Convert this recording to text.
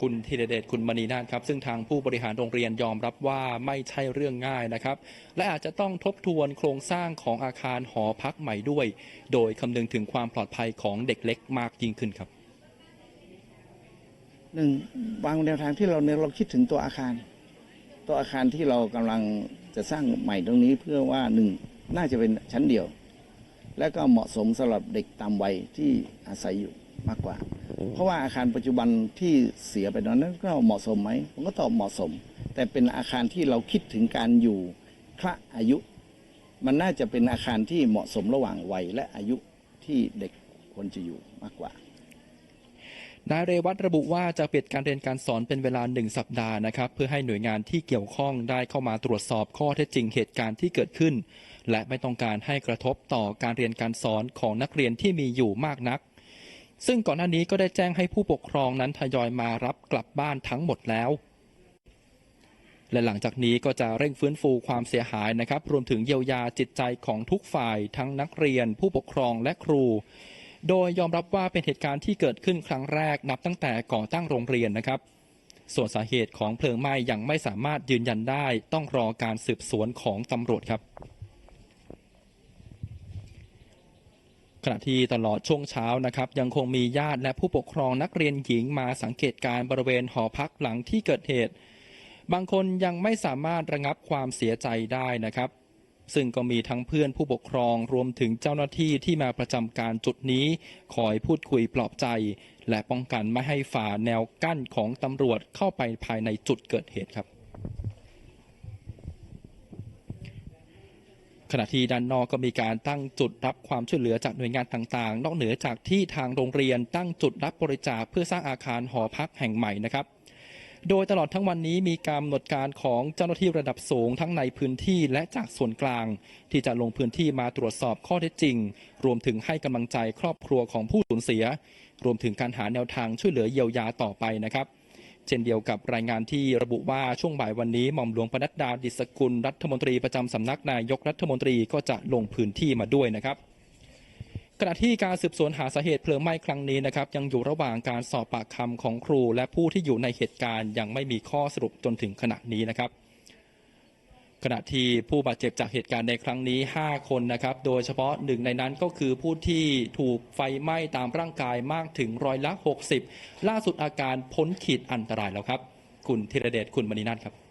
คุณธีรเดชคุณมณีนาถครับ ซึ่งทางผู้บริหารโรงเรียนยอมรับว่าไม่ใช่เรื่องง่ายนะครับ และอาจจะต้องทบทวนโครงสร้างของอาคารหอพักใหม่ด้วย โดยคำนึงถึงความปลอดภัยของเด็กเล็กมากยิ่งขึ้นครับหนึ่งวางแนวทางที่เราเนี่ยเราคิดถึงตัวอาคาร ตัวอาคารที่เรากำลังจะสร้างใหม่ตรงนี้เพื่อว่าหนึ่งน่าจะเป็นชั้นเดียว และก็เหมาะสมสำหรับเด็กตามวัยที่อาศัยอยู่ มากกว่า เพราะว่าอาคารปัจจุบันที่เสียไปตอนนั้นก็เหมาะสมไหมผมก็ตอบเหมาะสม แต่เป็นอาคารที่เราคิดถึงการอยู่คละอายุ มันน่าจะเป็นอาคารที่เหมาะสมระหว่างวัยและอายุที่เด็กควรจะอยู่มากกว่านายเรวัตระบุว่าจะปิดการเรียนการสอนเป็นเวลาหนึ่งสัปดาห์นะครับ เพื่อให้หน่วยงานที่เกี่ยวข้องได้เข้ามาตรวจสอบข้อเท็จจริงเหตุการณ์ที่เกิดขึ้น และไม่ต้องการให้กระทบต่อการเรียนการสอนของนักเรียนที่มีอยู่มากนัก ซึ่งก่อนหน้านี้ก็ได้แจ้งให้ผู้ปกครองนั้นทยอยมารับกลับบ้านทั้งหมดแล้ว และหลังจากนี้ก็จะเร่งฟื้นฟูความเสียหายนะครับ รวมถึงเยียวยาจิตใจของทุกฝ่ายทั้งนักเรียน ผู้ปกครองและครู โดยยอมรับว่าเป็นเหตุการณ์ที่เกิดขึ้นครั้งแรกนับตั้งแต่ก่อตั้งโรงเรียนนะครับ ส่วนสาเหตุของเพลิงไหม้ยังไม่สามารถยืนยันได้ ต้องรอการสืบสวนของตำรวจครับ ขณะที่ตลอดช่วงเช้านะครับยังคงมีญาติและผู้ปกครองนักเรียนหญิงมาสังเกตการณ์บริเวณหอพักหลังที่เกิดเหตุ บางคนยังไม่สามารถระงับความเสียใจได้นะครับ ซึ่งก็มีทั้งเพื่อนผู้ปกครองรวมถึงเจ้าหน้าที่ที่มาประจำการจุดนี้คอยพูดคุยปลอบใจ และป้องกันไม่ให้ฝ่าแนวกั้นของตำรวจเข้าไปภายในจุดเกิดเหตุครับ ขณะที่ด้านนอกก็มีการตั้งจุดรับความช่วยเหลือจากหน่วยงานต่างๆ นอกเหนือจากที่ทางโรงเรียนตั้งจุดรับบริจาคเพื่อสร้างอาคารหอพักแห่งใหม่นะครับโดยตลอดทั้งวันนี้มีการกำหนดการของเจ้าหน้าที่ระดับสูงทั้งในพื้นที่และจากส่วนกลาง ที่จะลงพื้นที่มาตรวจสอบข้อเท็จจริง รวมถึงให้กำลังใจครอบครัวของผู้สูญเสีย รวมถึงการหาแนวทางช่วยเหลือเยียวยาต่อไปนะครับ เช่นเดียวกับรายงานที่ระบุว่าช่วงบ่ายวันนี้หม่อมหลวงปนัดดาดิศกุลรัฐมนตรีประจำสำนักนายกรัฐมนตรีก็จะลงพื้นที่มาด้วยนะครับขณะที่การสืบสวนหาสาเหตุเพลิงไหม้ครั้งนี้นะครับยังอยู่ระหว่างการสอบปากคำของครู และผู้ที่อยู่ในเหตุการณ์ยังไม่มีข้อสรุปจนถึงขณะนี้นะครับ ขณะที่ผู้บาดเจ็บจากเหตุการณ์ในครั้งนี้ 5 คนนะครับ โดยเฉพาะหนึ่งในนั้นก็คือผู้ที่ถูกไฟไหม้ตามร่างกายมากถึงร้อยละ 60 ล่าสุดอาการพ้นขีดอันตรายแล้วครับ คุณธีรเดชคุณมณีนัทครับ